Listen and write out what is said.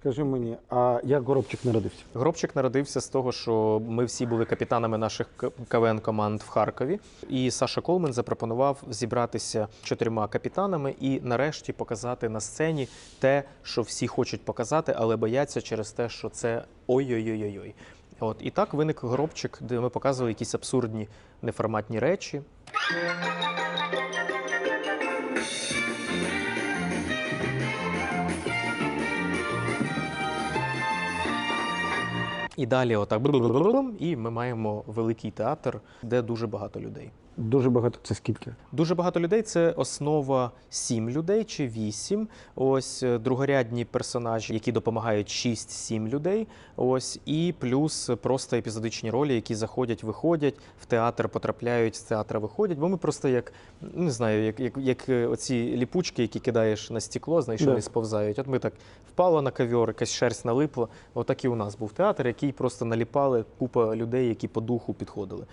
Скажи мені, а як Горобчик народився? Гробчик народився з того, що ми всі були капітанами наших КВН команд в Харкові. І Саша Колмен запропонував зібратися чотирма капітанами і нарешті показати на сцені те, що всі хочуть показати, але бояться через те, що це ой-ой-ой-ой. От і так виник гробчик, де ми показували якісь абсурдні неформатні речі. І далі отак і ми маємо великий театр, де дуже багато людей. Дуже багато це скільки? Дуже багато людей це основа сім людей чи вісім. Ось другорядні персонажі, які допомагають 6-7 людей. Ось і плюс просто епізодичні ролі, які заходять, виходять в театр, потрапляють з театра, виходять. Бо ми просто як не знаю, як, як, як оці ліпучки, які кидаєш на стекло, знаєш, Да. вони сповзають. От ми так впало на ковер, якась шерсть налипла. Отак і у нас був театр, який просто наліпали купа людей, які по духу підходили.